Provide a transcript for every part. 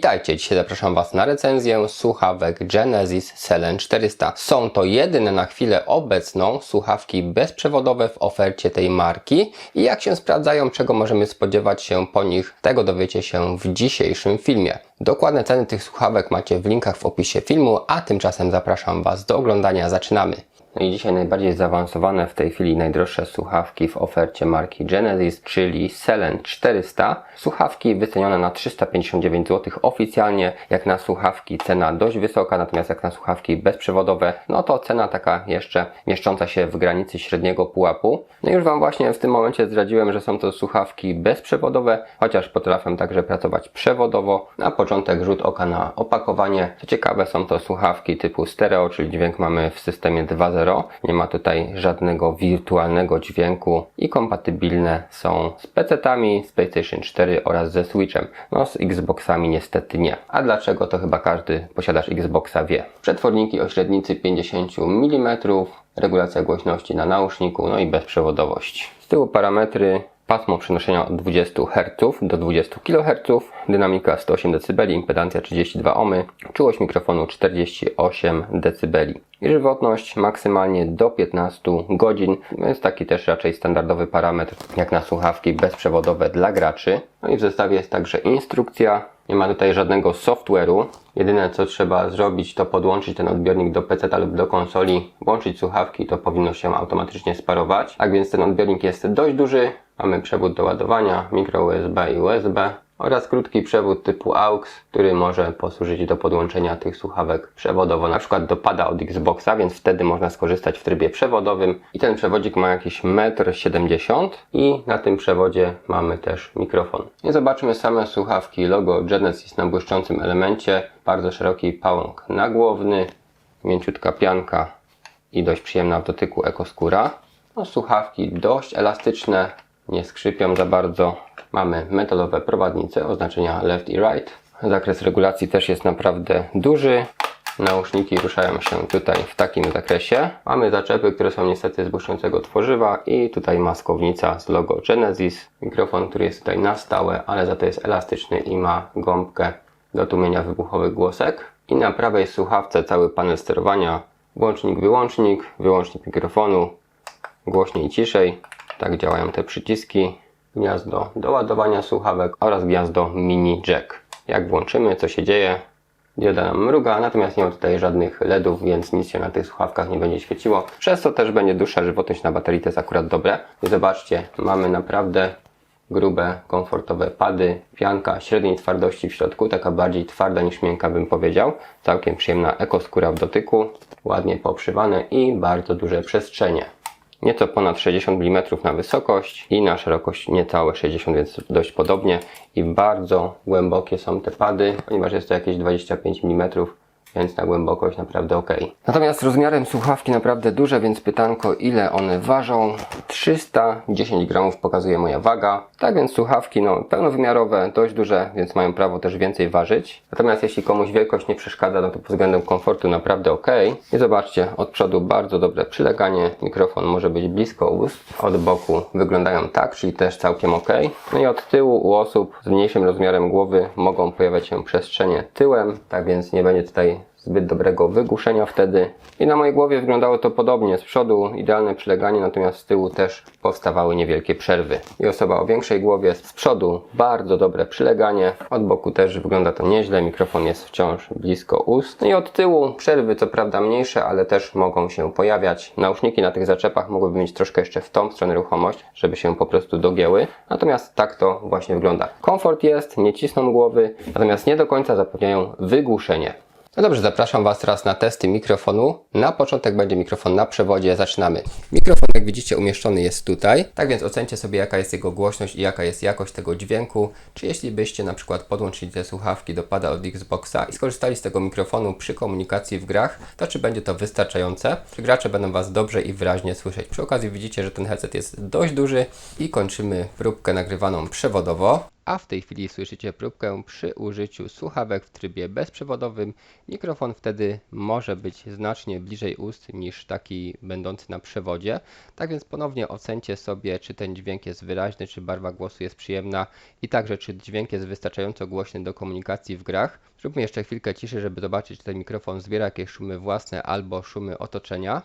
Witajcie, dzisiaj zapraszam Was na recenzję słuchawek Genesis Selen 400. Są to jedyne na chwilę obecną słuchawki bezprzewodowe w ofercie tej marki i jak się sprawdzają, czego możemy spodziewać się po nich, tego dowiecie się w dzisiejszym filmie. Dokładne ceny tych słuchawek macie w linkach w opisie filmu, a tymczasem zapraszam Was do oglądania. Zaczynamy! No i dzisiaj najbardziej zaawansowane w tej chwili najdroższe słuchawki w ofercie marki Genesis, czyli Selen 400. Słuchawki wycenione na 359 zł oficjalnie, jak na słuchawki cena dość wysoka, natomiast jak na słuchawki bezprzewodowe, no to cena taka jeszcze mieszcząca się w granicy średniego pułapu. No i już Wam właśnie w tym momencie zdradziłem, że są to słuchawki bezprzewodowe, chociaż potrafią także pracować przewodowo. Na początek rzut oka na opakowanie. Co ciekawe są to słuchawki typu stereo, czyli dźwięk mamy w systemie 2.0 nie ma tutaj żadnego wirtualnego dźwięku i kompatybilne są z PC-tami, z PlayStation 4 oraz ze Switchem. No z Xboxami niestety nie. A dlaczego to chyba każdy posiadacz Xboxa wie. Przetworniki o średnicy 50 mm, regulacja głośności na nauszniku, no i bezprzewodowość. Z tyłu parametry pasmo przenoszenia od 20 Hz do 20 kHz, dynamika 108 dB, impedancja 32 ohmy, czułość mikrofonu 48 dB. I żywotność maksymalnie do 15 godzin. Jest taki też raczej standardowy parametr jak na słuchawki bezprzewodowe dla graczy. No i w zestawie jest także instrukcja. Nie ma tutaj żadnego software'u. Jedyne co trzeba zrobić to podłączyć ten odbiornik do PC lub do konsoli, włączyć słuchawki to powinno się automatycznie sparować. Tak więc ten odbiornik jest dość duży. Mamy przewód do ładowania, mikro USB i USB oraz krótki przewód typu AUX, który może posłużyć do podłączenia tych słuchawek przewodowo, na przykład do pada od Xboxa, więc wtedy można skorzystać w trybie przewodowym. I ten przewodzik ma jakieś 1,70 m i na tym przewodzie mamy też mikrofon. I zobaczmy same słuchawki. Logo Genesis na błyszczącym elemencie, bardzo szeroki pałąk nagłowny, mięciutka pianka i dość przyjemna w dotyku ekoskóra. No, słuchawki dość elastyczne, nie skrzypią za bardzo. Mamy metalowe prowadnice oznaczenia left i right. Zakres regulacji też jest naprawdę duży. Nauszniki ruszają się tutaj w takim zakresie. Mamy zaczepy, które są niestety z błyszczącego tworzywa i tutaj maskownica z logo Genesis. Mikrofon, który jest tutaj na stałe, ale za to jest elastyczny i ma gąbkę do tłumienia wybuchowych głosek. I na prawej słuchawce cały panel sterowania. Włącznik, wyłącznik, wyłącznik mikrofonu, głośniej ciszej. Tak działają te przyciski. Gniazdo do ładowania słuchawek oraz gniazdo mini jack. Jak włączymy, co się dzieje? Dioda nam mruga, natomiast nie ma tutaj żadnych LEDów, więc nic się na tych słuchawkach nie będzie świeciło. Przez to też będzie dłuższa żywotność na baterii, to jest akurat dobre. I zobaczcie, mamy naprawdę grube, komfortowe pady, pianka średniej twardości w środku, taka bardziej twarda niż miękka bym powiedział. Całkiem przyjemna ekoskóra w dotyku, ładnie poprzywane i bardzo duże przestrzenie nieco ponad 60 mm na wysokość i na szerokość niecałe 60, więc dość podobnie. I bardzo głębokie są te pady, ponieważ jest to jakieś 25 mm więc na głębokość naprawdę ok. Natomiast rozmiarem słuchawki naprawdę duże, więc pytanko ile one ważą? 310 gramów pokazuje moja waga. Tak więc słuchawki no pełnowymiarowe, dość duże, więc mają prawo też więcej ważyć. Natomiast jeśli komuś wielkość nie przeszkadza, no to pod względem komfortu naprawdę ok. I zobaczcie, od przodu bardzo dobre przyleganie. Mikrofon może być blisko ust. Od boku wyglądają tak, czyli też całkiem ok. No i od tyłu u osób z mniejszym rozmiarem głowy mogą pojawiać się przestrzenie tyłem, tak więc nie będzie tutaj zbyt dobrego wygłuszenia wtedy. I na mojej głowie wyglądało to podobnie. Z przodu idealne przyleganie, natomiast z tyłu też powstawały niewielkie przerwy. I osoba o większej głowie z przodu bardzo dobre przyleganie. Od boku też wygląda to nieźle. Mikrofon jest wciąż blisko ust. I od tyłu przerwy co prawda mniejsze, ale też mogą się pojawiać. Nauszniki na tych zaczepach mogłyby mieć troszkę jeszcze w tą stronę ruchomość, żeby się po prostu dogięły. Natomiast tak to właśnie wygląda. Komfort jest, nie cisną głowy, natomiast nie do końca zapewniają wygłuszenie. No dobrze, zapraszam Was teraz na testy mikrofonu. Na początek będzie mikrofon na przewodzie. Zaczynamy. Mikrofon, jak widzicie, umieszczony jest tutaj. Tak więc ocencie sobie, jaka jest jego głośność i jaka jest jakość tego dźwięku. Czy jeśli byście na przykład podłączyli te słuchawki do pada od Xboxa i skorzystali z tego mikrofonu przy komunikacji w grach, to czy będzie to wystarczające? Czy gracze będą Was dobrze i wyraźnie słyszeć? Przy okazji widzicie, że ten headset jest dość duży i kończymy próbkę nagrywaną przewodowo. A w tej chwili słyszycie próbkę przy użyciu słuchawek w trybie bezprzewodowym. Mikrofon wtedy może być znacznie bliżej ust niż taki będący na przewodzie. Tak więc ponownie ocencie sobie, czy ten dźwięk jest wyraźny, czy barwa głosu jest przyjemna i także czy dźwięk jest wystarczająco głośny do komunikacji w grach. Zróbmy jeszcze chwilkę ciszy, żeby zobaczyć, czy ten mikrofon zbiera jakieś szumy własne albo szumy otoczenia.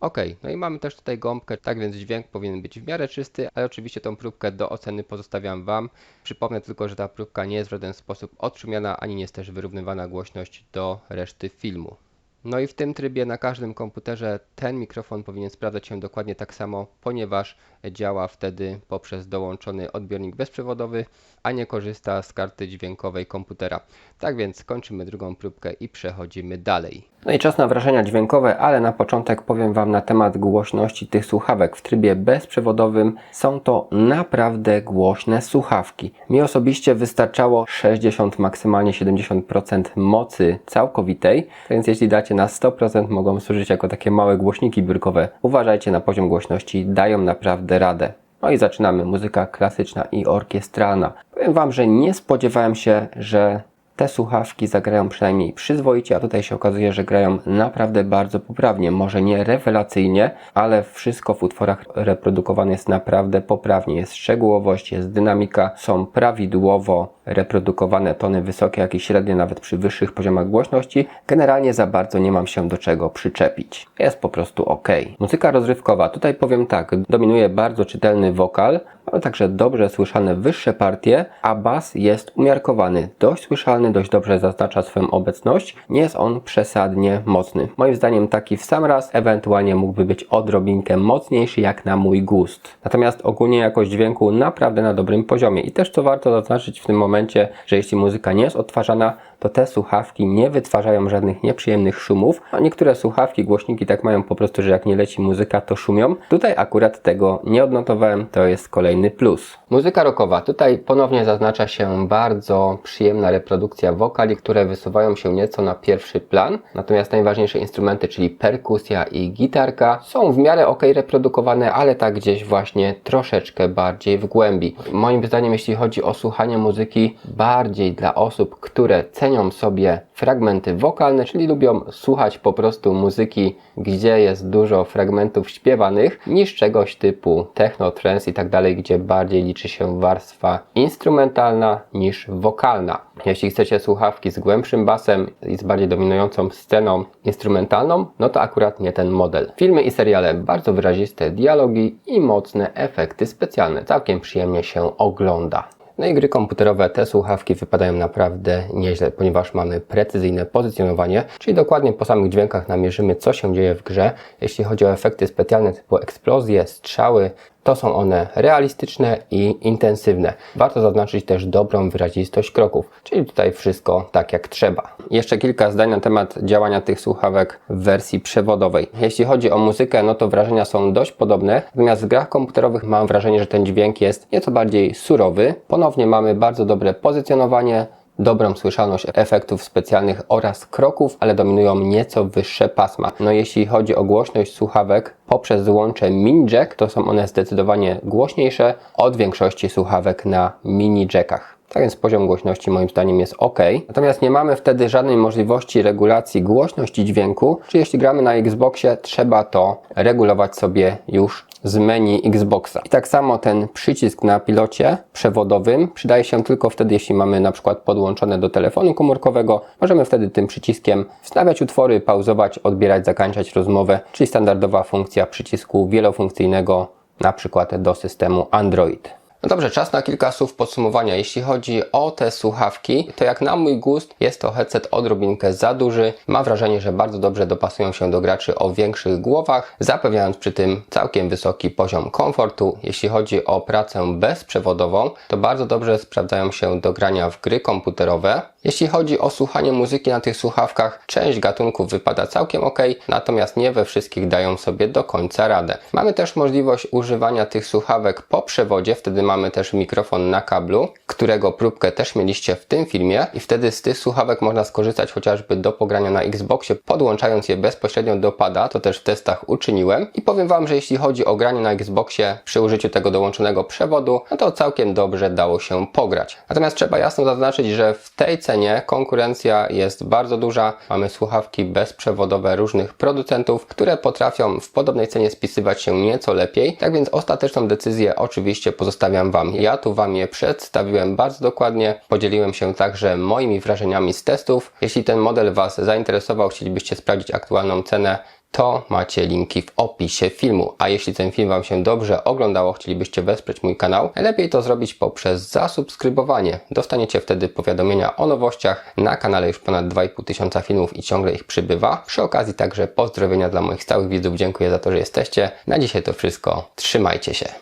Ok, no i mamy też tutaj gąbkę, tak więc dźwięk powinien być w miarę czysty, ale oczywiście tą próbkę do oceny pozostawiam Wam. Przypomnę tylko, że ta próbka nie jest w żaden sposób odszumiana, ani nie jest też wyrównywana głośność do reszty filmu. No i w tym trybie na każdym komputerze ten mikrofon powinien sprawdzać się dokładnie tak samo, ponieważ działa wtedy poprzez dołączony odbiornik bezprzewodowy, a nie korzysta z karty dźwiękowej komputera. Tak więc kończymy drugą próbkę i przechodzimy dalej. No i czas na wrażenia dźwiękowe, ale na początek powiem Wam na temat głośności tych słuchawek. W trybie bezprzewodowym są to naprawdę głośne słuchawki. Mi osobiście wystarczało 60, maksymalnie 70% mocy całkowitej, więc jeśli dacie na 100% mogą służyć jako takie małe głośniki biurkowe. Uważajcie na poziom głośności, dają naprawdę radę. No i zaczynamy. Muzyka klasyczna i orkiestralna. Powiem Wam, że nie spodziewałem się, że te słuchawki zagrają przynajmniej przyzwoicie, a tutaj się okazuje, że grają naprawdę bardzo poprawnie. Może nie rewelacyjnie, ale wszystko w utworach reprodukowane jest naprawdę poprawnie. Jest szczegółowość, jest dynamika, są prawidłowo reprodukowane tony wysokie, jak i średnie, nawet przy wyższych poziomach głośności. Generalnie za bardzo nie mam się do czego przyczepić. Jest po prostu ok. Muzyka rozrywkowa. Tutaj powiem tak, dominuje bardzo czytelny wokal, ale także dobrze słyszane wyższe partie, a bas jest umiarkowany. Dość słyszalny, dość dobrze zaznacza swoją obecność. Nie jest on przesadnie mocny. Moim zdaniem taki w sam raz, ewentualnie mógłby być odrobinkę mocniejszy jak na mój gust. Natomiast ogólnie jakość dźwięku naprawdę na dobrym poziomie. I też co warto zaznaczyć w tym momencie, że jeśli muzyka nie jest odtwarzana, to te słuchawki nie wytwarzają żadnych nieprzyjemnych szumów. A niektóre słuchawki, głośniki tak mają po prostu, że jak nie leci muzyka, to szumią. Tutaj akurat tego nie odnotowałem, to jest kolejny plus. Muzyka rockowa. Tutaj ponownie zaznacza się bardzo przyjemna reprodukcja wokali, które wysuwają się nieco na pierwszy plan. Natomiast najważniejsze instrumenty, czyli perkusja i gitarka, są w miarę ok reprodukowane, ale tak gdzieś właśnie troszeczkę bardziej w głębi. Moim zdaniem, jeśli chodzi o słuchanie muzyki, bardziej dla osób, które cenią sobie fragmenty wokalne, czyli lubią słuchać po prostu muzyki, gdzie jest dużo fragmentów śpiewanych, niż czegoś typu techno, trance i tak dalej, gdzie bardziej liczy się warstwa instrumentalna niż wokalna. Jeśli chcecie słuchawki z głębszym basem i z bardziej dominującą sceną instrumentalną, no to akurat nie ten model. Filmy i seriale bardzo wyraziste dialogi i mocne efekty specjalne. Całkiem przyjemnie się ogląda. No i gry komputerowe, te słuchawki wypadają naprawdę nieźle, ponieważ mamy precyzyjne pozycjonowanie, czyli dokładnie po samych dźwiękach namierzymy, co się dzieje w grze. Jeśli chodzi o efekty specjalne typu eksplozje, strzały, to są one realistyczne i intensywne. Warto zaznaczyć też dobrą wyrazistość kroków, czyli tutaj wszystko tak jak trzeba. Jeszcze kilka zdań na temat działania tych słuchawek w wersji przewodowej. Jeśli chodzi o muzykę, no to wrażenia są dość podobne, natomiast w grach komputerowych mam wrażenie, że ten dźwięk jest nieco bardziej surowy. Ponownie mamy bardzo dobre pozycjonowanie, dobrą słyszalność efektów specjalnych oraz kroków, ale dominują nieco wyższe pasma. No jeśli chodzi o głośność słuchawek poprzez złącze mini jack, to są one zdecydowanie głośniejsze od większości słuchawek na mini jackach. Tak więc poziom głośności moim zdaniem jest ok. Natomiast nie mamy wtedy żadnej możliwości regulacji głośności dźwięku, czy jeśli gramy na Xboxie, trzeba to regulować sobie już z menu Xboxa. I tak samo ten przycisk na pilocie przewodowym przydaje się tylko wtedy, jeśli mamy na przykład podłączone do telefonu komórkowego. Możemy wtedy tym przyciskiem wstawiać utwory, pauzować, odbierać, zakończać rozmowę, czyli standardowa funkcja przycisku wielofunkcyjnego, na przykład do systemu Android. No dobrze, czas na kilka słów podsumowania. Jeśli chodzi o te słuchawki, to jak na mój gust jest to headset odrobinkę za duży. Mam wrażenie, że bardzo dobrze dopasują się do graczy o większych głowach, zapewniając przy tym całkiem wysoki poziom komfortu. Jeśli chodzi o pracę bezprzewodową, to bardzo dobrze sprawdzają się do grania w gry komputerowe. Jeśli chodzi o słuchanie muzyki na tych słuchawkach, część gatunków wypada całkiem ok, natomiast nie we wszystkich dają sobie do końca radę. Mamy też możliwość używania tych słuchawek po przewodzie, wtedy mamy też mikrofon na kablu, którego próbkę też mieliście w tym filmie i wtedy z tych słuchawek można skorzystać chociażby do pogrania na Xboxie, podłączając je bezpośrednio do pada, to też w testach uczyniłem i powiem Wam, że jeśli chodzi o granie na Xboxie przy użyciu tego dołączonego przewodu, no to całkiem dobrze dało się pograć. Natomiast trzeba jasno zaznaczyć, że w tej cenie konkurencja jest bardzo duża. Mamy słuchawki bezprzewodowe różnych producentów, które potrafią w podobnej cenie spisywać się nieco lepiej. Tak więc ostateczną decyzję oczywiście pozostawiam Wam. Ja tu Wam je przedstawiłem bardzo dokładnie. Podzieliłem się także moimi wrażeniami z testów. Jeśli ten model Was zainteresował, chcielibyście sprawdzić aktualną cenę, to macie linki w opisie filmu. A jeśli ten film Wam się dobrze oglądało, chcielibyście wesprzeć mój kanał, najlepiej to zrobić poprzez zasubskrybowanie. Dostaniecie wtedy powiadomienia o nowościach. Na kanale już ponad 2,5 tysiąca filmów i ciągle ich przybywa. Przy okazji także pozdrowienia dla moich stałych widzów. Dziękuję za to, że jesteście. Na dzisiaj to wszystko. Trzymajcie się.